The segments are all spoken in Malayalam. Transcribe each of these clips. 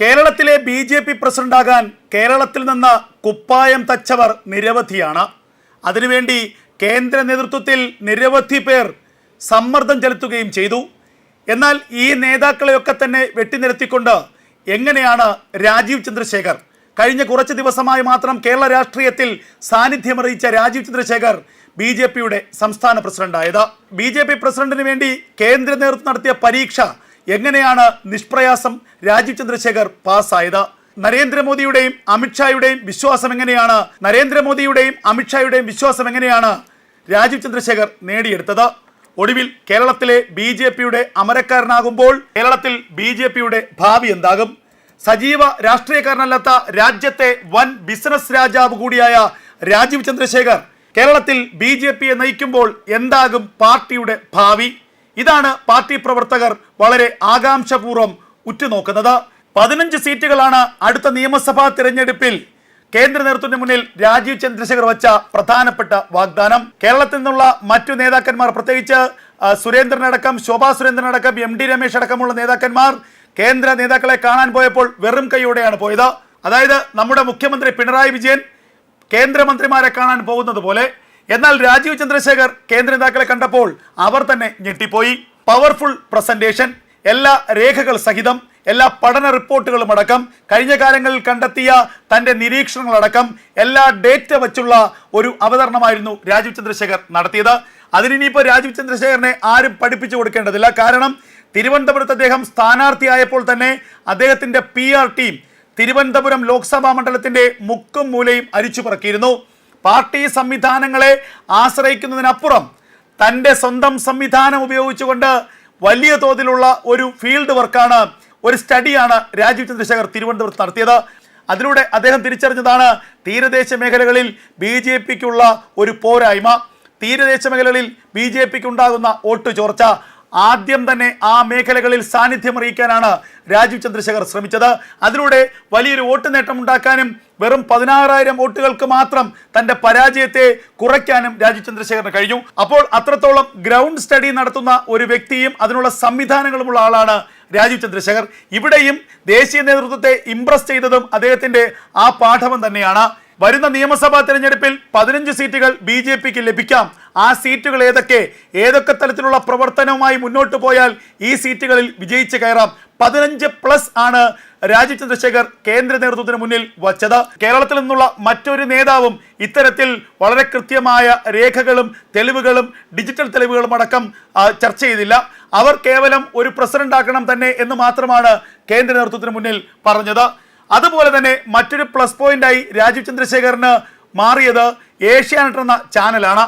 കേരളത്തിലെ ബി ജെ പി പ്രസിഡന്റാകാൻ കേരളത്തിൽ നിന്ന് കുപ്പായം തച്ചവർ നിരവധിയാണ്. അതിനുവേണ്ടി കേന്ദ്ര നേതൃത്വത്തിൽ നിരവധി പേർ സമ്മർദ്ദം ചെലുത്തുകയും ചെയ്തു. എന്നാൽ ഈ നേതാക്കളെയൊക്കെ തന്നെ വെട്ടിനിരത്തിക്കൊണ്ട് എങ്ങനെയാണ് രാജീവ് ചന്ദ്രശേഖർ? കഴിഞ്ഞ കുറച്ച് ദിവസമായി മാത്രം കേരള രാഷ്ട്രീയത്തിൽ സാന്നിധ്യമറിയിച്ച രാജീവ് ചന്ദ്രശേഖർ ബി ജെ പിയുടെ സംസ്ഥാന പ്രസിഡന്റായത്. ബി ജെ പി പ്രസിഡന്റിന് വേണ്ടി കേന്ദ്ര നേതൃത്വം നടത്തിയ പരീക്ഷ എങ്ങനെയാണ് നിഷ്പ്രയാസം രാജീവ് ചന്ദ്രശേഖർ പാസ്സായത്? നരേന്ദ്രമോദിയുടെയും അമിത്ഷായുടെയും വിശ്വാസം എങ്ങനെയാണ്? നരേന്ദ്രമോദിയുടെയും അമിത്ഷായുടെയും വിശ്വാസം എങ്ങനെയാണ് രാജീവ് ചന്ദ്രശേഖർ നേടിയെടുത്തത്? ഒടുവിൽ കേരളത്തിലെ ബി ജെ പിയുടെ അമരക്കാരനാകുമ്പോൾ കേരളത്തിൽ ബി ജെ പിയുടെ ഭാവി എന്താകും? സജീവ രാഷ്ട്രീയക്കാരനല്ലാത്ത രാജ്യത്തെ വൻ ബിസിനസ് രാജാവ് കൂടിയായ രാജീവ് ചന്ദ്രശേഖർ കേരളത്തിൽ ബി ജെ പിയെ നയിക്കുമ്പോൾ എന്താകും പാർട്ടിയുടെ ഭാവി? ഇതാണ് പാർട്ടി പ്രവർത്തകർ വളരെ ആകാംക്ഷപൂർവം ഉറ്റുനോക്കുന്നത്. പതിനഞ്ച് സീറ്റുകളാണ് അടുത്ത നിയമസഭാ തിരഞ്ഞെടുപ്പിൽ കേന്ദ്ര നേതൃത്വത്തിന് മുന്നിൽ രാജീവ് ചന്ദ്രശേഖർ വച്ച പ്രധാനപ്പെട്ട വാഗ്ദാനം. കേരളത്തിൽ നിന്നുള്ള മറ്റു നേതാക്കന്മാർ പ്രത്യേകിച്ച് സുരേന്ദ്രനടക്കം ശോഭാ സുരേന്ദ്രനടക്കം എം ഡി രമേശ് അടക്കമുള്ള നേതാക്കന്മാർ കേന്ദ്ര നേതാക്കളെ കാണാൻ പോയപ്പോൾ വെറും കൈയോടെയാണ് പോയത്. അതായത് നമ്മുടെ മുഖ്യമന്ത്രി പിണറായി വിജയൻ കേന്ദ്രമന്ത്രിമാരെ കാണാൻ പോകുന്നത് പോലെ എന്നാൽ രാജീവ് ചന്ദ്രശേഖർ കേന്ദ്ര നേതാക്കളെ കണ്ടപ്പോൾ അവർ തന്നെ ഞെട്ടിപ്പോയി. പവർഫുൾ പ്രസന്റേഷൻ എല്ലാ രേഖകൾ സഹിതം എല്ലാ പഠന റിപ്പോർട്ടുകളും അടക്കം കഴിഞ്ഞ കാലങ്ങളിൽ കണ്ടെത്തിയ തന്റെ നിരീക്ഷണങ്ങളടക്കം എല്ലാ ഡേറ്റ വച്ചുള്ള ഒരു അവതരണമായിരുന്നു രാജീവ് ചന്ദ്രശേഖർ നടത്തിയത്. അതിനിപ്പോൾ രാജീവ് ചന്ദ്രശേഖരനെ ആരും പഠിപ്പിച്ചു കൊടുക്കേണ്ടതില്ല. കാരണം തിരുവനന്തപുരത്ത് അദ്ദേഹം സ്ഥാനാർത്ഥിയായപ്പോൾ തന്നെ അദ്ദേഹത്തിന്റെ P R team Thiruvananthapuram Lok Sabha മണ്ഡലത്തിന്റെ മുക്കും മൂലയും അരിച്ചു പറക്കിയിരുന്നു. പാർട്ടി സംവിധാനങ്ങളെ ആശ്രയിക്കുന്നതിനപ്പുറം തന്റെ സ്വന്തം സംവിധാനം ഉപയോഗിച്ചുകൊണ്ട് വലിയ തോതിലുള്ള ഒരു ഫീൽഡ് വർക്കാണ് ഒരു സ്റ്റഡിയാണ് രാജീവ് ചന്ദ്രശേഖർ തിരുവനന്തപുരത്ത് നടത്തിയത്. അതിലൂടെ അദ്ദേഹം തിരിച്ചറിഞ്ഞതാണ് തീരദേശ മേഖലകളിൽ ബി ജെ പിക്കുള്ള ഒരു പോരായ്മ തീരദേശ മേഖലകളിൽ ബി ജെ പിക്ക് ഉണ്ടാകുന്ന വോട്ട് ചോർച്ച ആദ്യം തന്നെ ആ മേഖലകളിൽ സാന്നിധ്യം അറിയിക്കാനാണ് രാജീവ് ചന്ദ്രശേഖർ ശ്രമിച്ചത്. അതിലൂടെ വലിയൊരു വോട്ട് നേട്ടം ഉണ്ടാക്കാനും വെറും പതിനാറായിരം വോട്ടുകൾക്ക് മാത്രം തന്റെ പരാജയത്തെ കുറയ്ക്കാനും രാജീവ് ചന്ദ്രശേഖറിന് കഴിഞ്ഞു. അപ്പോൾ അത്രത്തോളം ഗ്രൗണ്ട് സ്റ്റഡി നടത്തുന്ന ഒരു വ്യക്തിയും അതിനുള്ള സംവിധാനങ്ങളുമുള്ള ആളാണ് രാജീവ് ചന്ദ്രശേഖർ. ഇവിടെയും ദേശീയ നേതൃത്വത്തെ ഇംപ്രസ് ചെയ്തതും അദ്ദേഹത്തിന്റെ ആ പാഠവും തന്നെയാണ്. വരുന്ന നിയമസഭാ തെരഞ്ഞെടുപ്പിൽ പതിനഞ്ച് സീറ്റുകൾ ബി ജെ പിക്ക് ലഭിക്കാം. ആ സീറ്റുകൾ ഏതൊക്കെ? ഏതൊക്കെ തരത്തിലുള്ള പ്രവർത്തനവുമായി മുന്നോട്ട് പോയാൽ ഈ സീറ്റുകളിൽ വിജയിച്ച് കയറാം? പതിനഞ്ച് പ്ലസ് ആണ് രാജീവ് ചന്ദ്രശേഖർ കേന്ദ്ര നേതൃത്വത്തിന് മുന്നിൽ വച്ചത്. കേരളത്തിൽ നിന്നുള്ള മറ്റൊരു നേതാവും ഇത്തരത്തിൽ വളരെ കൃത്യമായ രേഖകളും തെളിവുകളും ഡിജിറ്റൽ തെളിവുകളും അടക്കം ചർച്ച ചെയ്തില്ല. അവർ കേവലം ഒരു പ്രസിഡന്റ് ആക്കണം തന്നെ എന്ന് മാത്രമാണ് കേന്ദ്ര നേതൃത്വത്തിന് മുന്നിൽ പറഞ്ഞത്. അതുപോലെ തന്നെ മറ്റൊരു പ്ലസ് പോയിന്റായി രാജീവ് ചന്ദ്രശേഖറിന് മാറിയത് ഏഷ്യാനെറ്റ് എന്ന ചാനലാണ്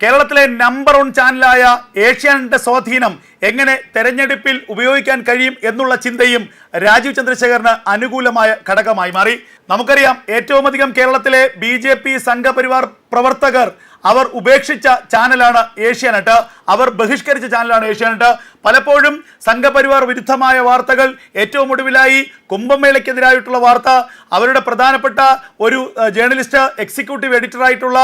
കേരളത്തിലെ നമ്പർ വൺ ചാനലായ ഏഷ്യാനെറ്റിന്റെ സ്വാധീനം എങ്ങനെ തെരഞ്ഞെടുപ്പിൽ ഉപയോഗിക്കാൻ കഴിയും എന്നുള്ള ചിന്തയും രാജീവ് ചന്ദ്രശേഖറിന് അനുകൂലമായ ഘടകമായി മാറി. നമുക്കറിയാം ഏറ്റവും അധികം കേരളത്തിലെ ബി ജെ പി സംഘപരിവാർ പ്രവർത്തകർ അവർ ഉപേക്ഷിച്ച ചാനലാണ് ഏഷ്യാനെറ്റ്. അവർ ബഹിഷ്കരിച്ച ചാനലാണ് ഏഷ്യാനെറ്റ്. പലപ്പോഴും സംഘപരിവാർ വിരുദ്ധമായ വാർത്തകൾ ഏറ്റവും ഒടുവിലായി കുംഭമേളയ്ക്കെതിരായിട്ടുള്ള വാർത്ത. അവരുടെ പ്രധാനപ്പെട്ട ഒരു ജേർണലിസ്റ്റ് എക്സിക്യൂട്ടീവ് എഡിറ്ററായിട്ടുള്ള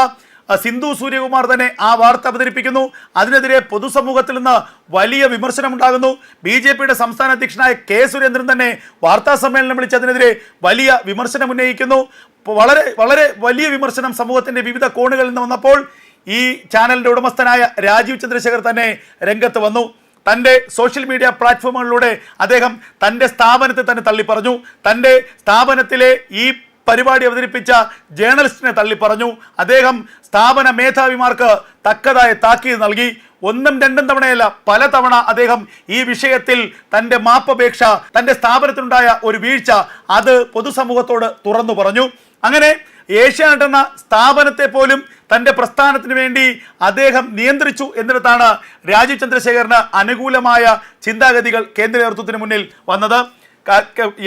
സിന്ധു സൂര്യകുമാർ തന്നെ ആ വാർത്ത അവതരിപ്പിക്കുന്നു. അതിനെതിരെ പൊതുസമൂഹത്തിൽ നിന്ന് വലിയ വിമർശനമുണ്ടാകുന്നു. ബി ജെ പിയുടെ സംസ്ഥാന അധ്യക്ഷനായ കെ സുരേന്ദ്രൻ തന്നെ വാർത്താ സമ്മേളനം വിളിച്ചതിനെതിരെ വലിയ വിമർശനം ഉന്നയിക്കുന്നു. വളരെ വളരെ വലിയ വിമർശനം സമൂഹത്തിന്റെ വിവിധ കോണുകളിൽ നിന്ന് വന്നപ്പോൾ ഈ ചാനലിന്റെ ഉടമസ്ഥനായ രാജീവ് ചന്ദ്രശേഖർ തന്നെ രംഗത്ത് വന്നു. തന്റെ സോഷ്യൽ മീഡിയ പ്ലാറ്റ്ഫോമുകളിലൂടെ അദ്ദേഹം തന്റെ സ്ഥാപനത്തെ തന്നെ തള്ളിപ്പറഞ്ഞു. തന്റെ സ്ഥാപനത്തിലെ ഈ പരിപാടി അവതരിപ്പിച്ച ജേർണലിസ്റ്റിനെ തള്ളിപ്പറഞ്ഞു അദ്ദേഹം സ്ഥാപന മേധാവിമാർക്ക് തക്കതായ താക്കീത് നൽകി. ഒന്നും രണ്ടും തവണയല്ല പല തവണ അദ്ദേഹം ഈ വിഷയത്തിൽ തന്റെ മാപ്പപേക്ഷ തന്റെ സ്ഥാപനത്തിനുണ്ടായ ഒരു വീഴ്ച അത് പൊതുസമൂഹത്തോട് തുറന്നു പറഞ്ഞു. അങ്ങനെ ഏഷ്യാനെറ്റ് എന്ന സ്ഥാപനത്തെ പോലും തന്റെ പ്രസ്ഥാനത്തിന് വേണ്ടി അദ്ദേഹം നിയന്ത്രിച്ചു എന്നിടത്താണ് രാജീവ് ചന്ദ്രശേഖറിന് അനുകൂലമായ ചിന്താഗതികൾ കേന്ദ്ര നേതൃത്വത്തിന് മുന്നിൽ വന്നത്.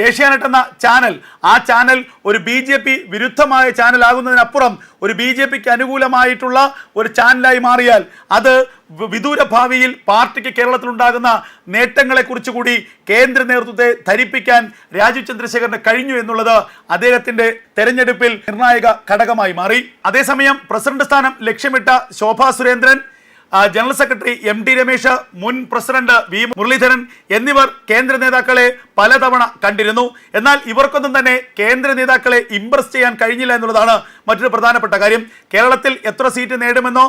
ഏഷ്യാനെറ്റ് എന്ന ചാനൽ. ആ ചാനൽ ഒരു ബി ജെ പി വിരുദ്ധമായ ചാനലാകുന്നതിനപ്പുറം ഒരു ബി ജെ പിക്ക് അനുകൂലമായിട്ടുള്ള ഒരു ചാനലായി മാറിയാൽ അത് വിദൂര ഭാവിയിൽ പാർട്ടിക്ക് കേരളത്തിലുണ്ടാകുന്ന നേട്ടങ്ങളെക്കുറിച്ച് കൂടി കേന്ദ്ര നേതൃത്വത്തെ ധരിപ്പിക്കാൻ രാജീവ് ചന്ദ്രശേഖരന് കഴിഞ്ഞു എന്നുള്ളത് അദ്ദേഹത്തിന്റെ തെരഞ്ഞെടുപ്പിൽ നിർണായക ഘടകമായി മാറി. അതേസമയം പ്രസിഡന്റ് സ്ഥാനം ലക്ഷ്യമിട്ട Shobha Surendran general secretary M T Ramesh മുൻ പ്രസിഡന്റ് വി മുരളീധരൻ എന്നിവർ കേന്ദ്ര നേതാക്കളെ പലതവണ കണ്ടിരുന്നു. എന്നാൽ ഇവർക്കൊന്നും തന്നെ കേന്ദ്ര നേതാക്കളെ ഇംപ്രസ് ചെയ്യാൻ കഴിഞ്ഞില്ല എന്നുള്ളതാണ് മറ്റൊരു പ്രധാനപ്പെട്ട കാര്യം. കേരളത്തിൽ എത്ര സീറ്റ് നേടുമെന്നോ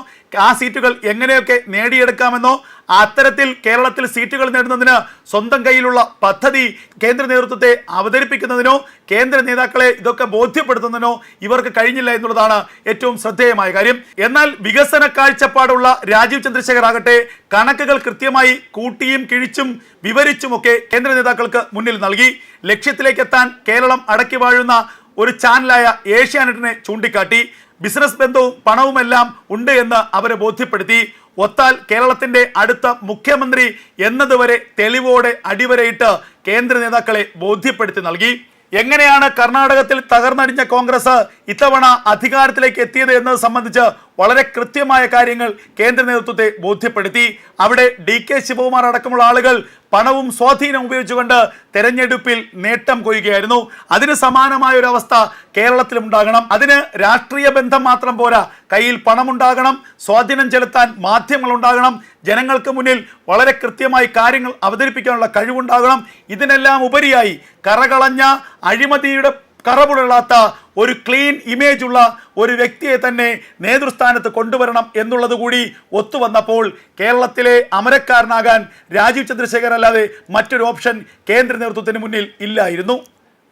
ആ സീറ്റുകൾ എങ്ങനെയൊക്കെ നേടിയെടുക്കാമെന്നോ അത്തരത്തിൽ കേരളത്തിൽ സീറ്റുകൾ നേടുന്നതിന് സ്വന്തം കയ്യിലുള്ള പദ്ധതി കേന്ദ്ര നേതൃത്വത്തെ അവതരിപ്പിക്കുന്നതിനോ കേന്ദ്ര നേതാക്കളെ ഇതൊക്കെ ബോധ്യപ്പെടുത്തുന്നതിനോ ഇവർക്ക് കഴിഞ്ഞില്ല എന്നുള്ളതാണ് ഏറ്റവും ശ്രദ്ധേയമായ കാര്യം. എന്നാൽ വികസന കാഴ്ചപ്പാടുള്ള രാജീവ് ചന്ദ്രശേഖർ ആകട്ടെ കണക്കുകൾ കൃത്യമായി കൂട്ടിയും കിഴിച്ചും വിവരിച്ചുമൊക്കെ കേന്ദ്ര നേതാക്കൾക്ക് മുന്നിൽ നൽകി. ലക്ഷ്യത്തിലേക്ക് എത്താൻ കേരളം അടക്കി വാഴുന്ന ഒരു ചാനലായ ഏഷ്യാനെറ്റിനെ ചൂണ്ടിക്കാട്ടി. ബിസിനസ് ബന്ധവും പണവുമെല്ലാം ഉണ്ട് എന്ന് അവരെ ബോധ്യപ്പെടുത്തി. ഒത്താൽ കേരളത്തിന്റെ അടുത്ത മുഖ്യമന്ത്രി എന്നതുവരെ തെളിവോടെ അടിവരയിട്ട് കേന്ദ്ര നേതാക്കളെ ബോധ്യപ്പെടുത്തി നൽകി. എങ്ങനെയാണ് കർണാടകത്തിൽ തകർന്നടിഞ്ഞ കോൺഗ്രസ് ഇത്തവണ അധികാരത്തിലേക്ക് എത്തിയത് എന്നത് സംബന്ധിച്ച് വളരെ കൃത്യമായ കാര്യങ്ങൾ കേന്ദ്ര നേതൃത്വത്തെ ബോധ്യപ്പെടുത്തി. അവിടെ ഡി കെ ശിവകുമാർ അടക്കമുള്ള ആളുകൾ പണവും സ്വാധീനം ഉപയോഗിച്ചുകൊണ്ട് തെരഞ്ഞെടുപ്പിൽ നേട്ടം കൊയ്യുകയായിരുന്നു. അതിന് സമാനമായ ഒരു അവസ്ഥ കേരളത്തിൽ ഉണ്ടാകണം. അതിന് രാഷ്ട്രീയ ബന്ധം മാത്രം പോരാ. കയ്യിൽ പണമുണ്ടാകണം സ്വാധീനം ചെലുത്താൻ മാധ്യമങ്ങൾ ഉണ്ടാകണം. ജനങ്ങൾക്ക് മുന്നിൽ വളരെ കൃത്യമായി കാര്യങ്ങൾ അവതരിപ്പിക്കാനുള്ള കഴിവുണ്ടാകണം. ഇതിനെല്ലാം ഉപരിയായി കറകളഞ്ഞ അഴിമതിയുടെ കറപുരളാത്ത ഒരു ക്ലീൻ ഇമേജ് ഉള്ള ഒരു വ്യക്തിയെ തന്നെ നേതൃസ്ഥാനത്ത് കൊണ്ടുവരണം എന്നുള്ളത് കൂടി ഒത്തുവന്നപ്പോൾ കേരളത്തിലെ അമരക്കാരനാകാൻ രാജീവ് ചന്ദ്രശേഖർ അല്ലാതെ മറ്റൊരു ഓപ്ഷൻ കേന്ദ്ര നേതൃത്വത്തിന് മുന്നിൽ ഇല്ലായിരുന്നു.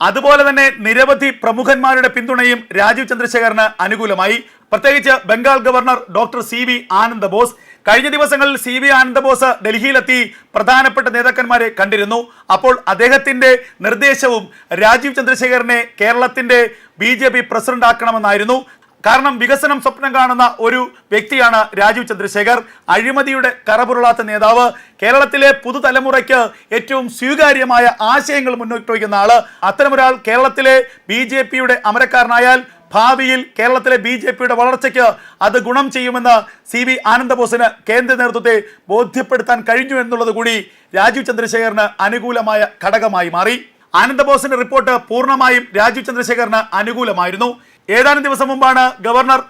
അതുപോലെ തന്നെ നിരവധി പ്രമുഖന്മാരുടെ പിന്തുണയും രാജീവ് ചന്ദ്രശേഖറിന് അനുകൂലമായി. പ്രത്യേകിച്ച് Bengal governor doctor C V Ananda Bose കഴിഞ്ഞ ദിവസങ്ങളിൽ സി വി ആനന്ദബോസ് ഡൽഹിയിലെത്തി പ്രധാനപ്പെട്ട നേതാക്കന്മാരെ കണ്ടിരുന്നു. അപ്പോൾ അദ്ദേഹത്തിന്റെ നിർദ്ദേശവും രാജീവ് ചന്ദ്രശേഖരനെ കേരളത്തിന്റെ ബി ജെ പി പ്രസിഡന്റ് ആക്കണമെന്നായിരുന്നു. കാരണം വികസനം സ്വപ്നം കാണുന്ന ഒരു വ്യക്തിയാണ് രാജീവ് ചന്ദ്രശേഖർ. അഴിമതിയുടെ കറപുരളാത്ത നേതാവ്. കേരളത്തിലെ പുതുതലമുറയ്ക്ക് ഏറ്റവും സ്വീകാര്യമായ ആശയങ്ങൾ മുന്നോട്ട് വയ്ക്കുന്ന ആൾ. അത്തരമൊരാൾ കേരളത്തിലെ ബി ജെ പിയുടെ അമരക്കാരനായാൽ ഭാവിയിൽ കേരളത്തിലെ ബി ജെ പിയുടെ വളർച്ചയ്ക്ക് അത് ഗുണം ചെയ്യുമെന്ന് സി വി ആനന്ദബോസിന് കേന്ദ്ര നേതൃത്വത്തെ ബോധ്യപ്പെടുത്താൻ കഴിഞ്ഞു എന്നുള്ളത് കൂടി രാജീവ് ചന്ദ്രശേഖറിന് അനുകൂലമായ ഘടകമായി മാറി. ആനന്ദബോസിന്റെ റിപ്പോർട്ട് പൂർണമായും രാജീവ് ചന്ദ്രശേഖറിന് അനുകൂലമായിരുന്നു. ഏതാനും ദിവസം മുമ്പാണ് ഗവർണർ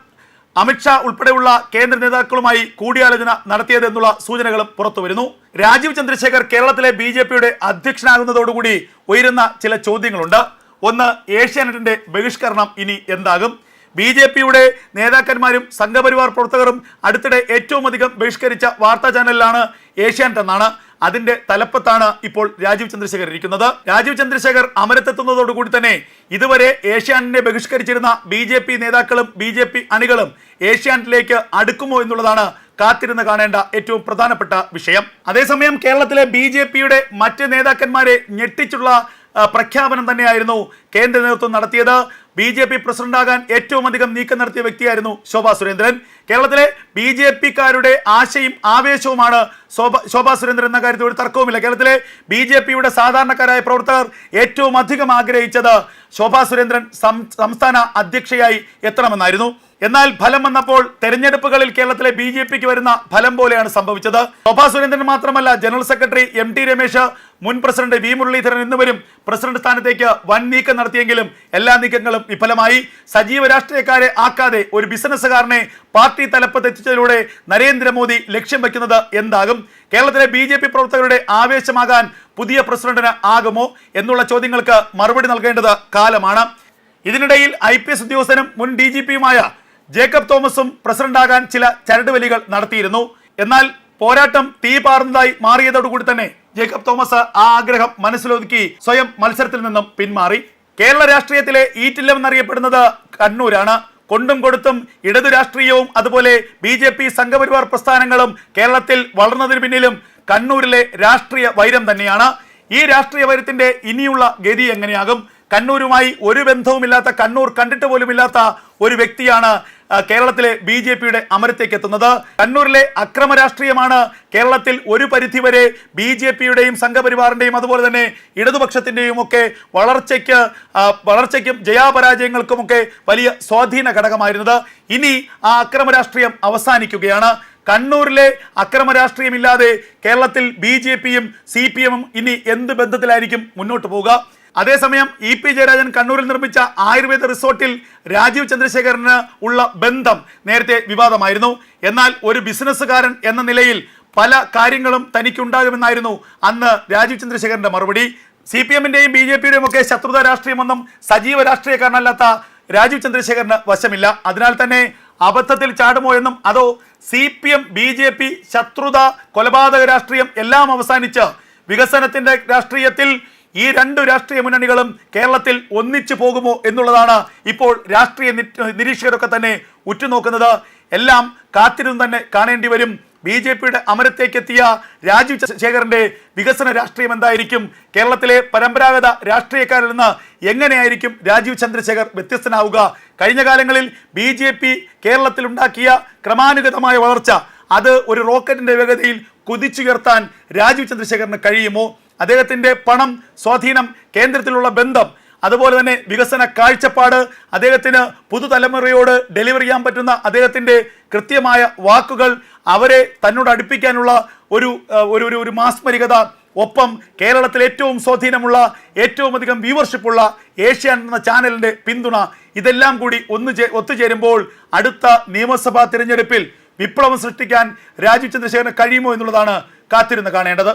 അമിത്ഷാ ഉൾപ്പെടെയുള്ള കേന്ദ്ര നേതാക്കളുമായി കൂടിയാലോചന നടത്തിയത് എന്നുള്ള സൂചനകളും പുറത്തുവരുന്നു. രാജീവ് ചന്ദ്രശേഖർ കേരളത്തിലെ ബി ജെ പിയുടെ അധ്യക്ഷനാകുന്നതോടുകൂടി ഉയരുന്ന ചില ചോദ്യങ്ങളുണ്ട്. ഒന്ന് ഏഷ്യാനെറ്റിന്റെ ബഹിഷ്കരണം ഇനി എന്താകും? ബി ജെ പിയുടെ നേതാക്കന്മാരും സംഘപരിവാർ പ്രവർത്തകരും അടുത്തിടെ ഏറ്റവും അധികം ബഹിഷ്കരിച്ച വാർത്താ ചാനലിലാണ് ഏഷ്യാനെറ്റ് എന്നാണ്. അതിന്റെ തലപ്പത്താണ് ഇപ്പോൾ രാജീവ് ചന്ദ്രശേഖർ ഇരിക്കുന്നത്. രാജീവ് ചന്ദ്രശേഖർ അമരത്തെത്തുന്നതോടുകൂടി തന്നെ ഇതുവരെ ഏഷ്യാനെറ്റിനെ ബഹിഷ്കരിച്ചിരുന്ന ബി ജെ പി നേതാക്കളും ബി ജെ പി അണികളും ഏഷ്യാനെറ്റിലേക്ക് അടുക്കുമോ എന്നുള്ളതാണ് കാത്തിരുന്ന് കാണേണ്ട ഏറ്റവും പ്രധാനപ്പെട്ട വിഷയം. അതേസമയം കേരളത്തിലെ ബി ജെ പിയുടെ മറ്റ് നേതാക്കന്മാരെ ഞെട്ടിച്ചുള്ള പ്രഖ്യാപനം തന്നെയായിരുന്നു കേന്ദ്ര നേതൃത്വം നടത്തിയത്. ബി ജെ പി പ്രസിഡന്റാകാൻ ഏറ്റവും അധികം നീക്കം നടത്തിയ വ്യക്തിയായിരുന്നു ശോഭാ സുരേന്ദ്രൻ. കേരളത്തിലെ ബി ജെ പിക്കാരുടെ ആശയും ആവേശവുമാണ് ശോഭ ശോഭാ സുരേന്ദ്രൻ എന്ന കാര്യത്തിൽ ഒരു തർക്കവുമില്ല. കേരളത്തിലെ ബി ജെ പിയുടെ സാധാരണക്കാരായ പ്രവർത്തകർ ഏറ്റവും അധികം ആഗ്രഹിച്ചത് ശോഭാ സുരേന്ദ്രൻ സംസ്ഥാന അധ്യക്ഷയായി എത്തണമെന്നായിരുന്നു. എന്നാൽ ഫലം വന്നപ്പോൾ തെരഞ്ഞെടുപ്പുകളിൽ കേരളത്തിലെ ബി ജെ പിക്ക് വരുന്ന ഫലം പോലെയാണ് സംഭവിച്ചത്. ശോഭാ സുരേന്ദ്രൻ മാത്രമല്ല general secretary M T Ramesh മുൻ പ്രസിഡന്റ് വി മുരളീധരൻ എന്നിവരും പ്രസിഡന്റ് സ്ഥാനത്തേക്ക് വൻ നീക്കം നടത്തിയെങ്കിലും എല്ലാ നീക്കങ്ങളും വിഫലമായി. സജീവ രാഷ്ട്രീയക്കാരെ ആക്കാതെ ഒരു ബിസിനസ്സുകാരനെ പാർട്ടി തലപ്പത്ത് എത്തിച്ചതിലൂടെ നരേന്ദ്രമോദി ലക്ഷ്യം വയ്ക്കുന്നത് എന്താകും? കേരളത്തിലെ ബി ജെ പി പ്രവർത്തകരുടെ ആവേശമാകാൻ പുതിയ പ്രസിഡന്റിന് ആകുമോ എന്നുള്ള ചോദ്യങ്ങൾക്ക് മറുപടി നൽകേണ്ടത് കാലമാണ്. ഇതിനിടയിൽ ഐ പി എസ് ഉദ്യോഗസ്ഥനും മുൻ ഡി ജി പിയുമായ ജേക്കബ് തോമസും പ്രസിഡന്റാകാൻ ചില ചരടുവലികൾ നടത്തിയിരുന്നു. എന്നാൽ പോരാട്ടം തീ പാർന്നതായി മാറിയതോടുകൂടി തന്നെ ജേക്കബ് തോമസ് ആ ആഗ്രഹം മനസ്സിലൊതുക്കി സ്വയം മത്സരത്തിൽ നിന്നും പിന്മാറി. കേരള രാഷ്ട്രീയത്തിലെ ഈറ്റില്ലമെന്നറിയപ്പെടുന്നത് കണ്ണൂരാണ്. കൊണ്ടും കൊടുത്തും ഇടതു രാഷ്ട്രീയവും അതുപോലെ ബി ജെ പി സംഘപരിവാർ പ്രസ്ഥാനങ്ങളും കേരളത്തിൽ വളർന്നതിന് പിന്നിലും കണ്ണൂരിലെ രാഷ്ട്രീയ വൈരം തന്നെയാണ്. ഈ രാഷ്ട്രീയ വൈരത്തിന്റെ ഇനിയുള്ള ഗതി എങ്ങനെയാകും? കണ്ണൂരുമായി ഒരു ബന്ധവുമില്ലാത്ത കണ്ണൂർ കണ്ടിട്ട് പോലുമില്ലാത്ത ഒരു വ്യക്തിയാണ് കേരളത്തിലെ ബി ജെ പിയുടെ അമരത്തേക്ക് എത്തുന്നത്. കണ്ണൂരിലെ അക്രമ രാഷ്ട്രീയമാണ് കേരളത്തിൽ ഒരു പരിധിവരെ ബി ജെ പിയുടെയും സംഘപരിവാറിന്റെയും അതുപോലെ തന്നെ ഇടതുപക്ഷത്തിന്റെയും ഒക്കെ വളർച്ചയ്ക്ക് വളർച്ചയ്ക്കും ജയാപരാജയങ്ങൾക്കുമൊക്കെ വലിയ സ്വാധീന ഘടകമായിരുന്നത്. ഇനി ആ അക്രമ രാഷ്ട്രീയം അവസാനിക്കുകയാണ്. കണ്ണൂരിലെ അക്രമ രാഷ്ട്രീയമില്ലാതെ കേരളത്തിൽ ബി ജെ പിയും സി പി എമ്മും ഇനി എന്ത് ബന്ധത്തിലായിരിക്കും മുന്നോട്ട് പോവുക? അതേസമയം ഇ പി ജയരാജൻ കണ്ണൂരിൽ നിർമ്മിച്ച ആയുർവേദ റിസോർട്ടിൽ രാജീവ് ചന്ദ്രശേഖരന് ഉള്ള ബന്ധം നേരത്തെ വിവാദമായിരുന്നു. എന്നാൽ ഒരു ബിസിനസ്സുകാരൻ എന്ന നിലയിൽ പല കാര്യങ്ങളും തനിക്കുണ്ടാകുമെന്നായിരുന്നു അന്ന് രാജീവ് ചന്ദ്രശേഖരന്റെ മറുപടി. സി പി എമ്മിന്റെയും ബി ജെ പിയുടെയും ഒക്കെ ശത്രുത രാഷ്ട്രീയമൊന്നും സജീവ രാഷ്ട്രീയക്കാരനല്ലാത്ത രാജീവ് ചന്ദ്രശേഖരന് വശമില്ല. അതിനാൽ തന്നെ അബദ്ധത്തിൽ ചാടുമോ എന്നും അതോ C P M B J P ശത്രുത കൊലപാതക രാഷ്ട്രീയം എല്ലാം അവസാനിച്ച് വികസനത്തിന്റെ രാഷ്ട്രീയത്തിൽ ഈ രണ്ട് രാഷ്ട്രീയ മുന്നണികളും കേരളത്തിൽ ഒന്നിച്ചു പോകുമോ എന്നുള്ളതാണ് ഇപ്പോൾ രാഷ്ട്രീയ നിരീക്ഷകരൊക്കെ തന്നെ ഉറ്റുനോക്കുന്നത്. എല്ലാം കാത്തിരുന്ന് തന്നെ കാണേണ്ടി വരും. ബി ജെ പിയുടെ അമരത്തേക്കെത്തിയ രാജീവ് ചന്ദ്രശേഖരന്റെ വികസന രാഷ്ട്രീയം എന്തായിരിക്കും? കേരളത്തിലെ പരമ്പരാഗത രാഷ്ട്രീയക്കാരിൽ നിന്ന് എങ്ങനെയായിരിക്കും രാജീവ് ചന്ദ്രശേഖർ വ്യത്യസ്തനാവുക? കഴിഞ്ഞ കാലങ്ങളിൽ ബി ജെ പി കേരളത്തിൽ ഉണ്ടാക്കിയ ക്രമാനുഗതമായ വളർച്ച അത് ഒരു റോക്കറ്റിന്റെ വേഗതയിൽ കുതിച്ചുയർത്താൻ രാജീവ് ചന്ദ്രശേഖറിന് കഴിയുമോ? അദ്ദേഹത്തിന്റെ പണം സ്വാധീനം കേന്ദ്രത്തിലുള്ള ബന്ധം അതുപോലെ തന്നെ വികസന കാഴ്ചപ്പാട് അദ്ദേഹത്തിന് പുതുതലമുറയോട് ഡെലിവർ ചെയ്യാൻ പറ്റുന്ന അദ്ദേഹത്തിന്റെ കൃത്യമായ വാക്കുകൾ അവരെ തന്നോട് അടുപ്പിക്കാനുള്ള ഒരു ഒരു ഒരു ഒരു മാസ്മരികത ഒപ്പം കേരളത്തിൽ ഏറ്റവും സ്വാധീനമുള്ള ഏറ്റവും അധികം വ്യൂവർഷിപ്പുള്ള ഏഷ്യൻ എന്ന ചാനലിന്റെ പിന്തുണ ഇതെല്ലാം കൂടി ഒന്ന് ഒത്തുചേരുമ്പോൾ അടുത്ത നിയമസഭാ തിരഞ്ഞെടുപ്പിൽ വിപ്ലവം സൃഷ്ടിക്കാൻ രാജീവ് ചന്ദ്രശേഖരന് കഴിയുമോ എന്നുള്ളതാണ് കാത്തിരുന്ന് കാണേണ്ടത്.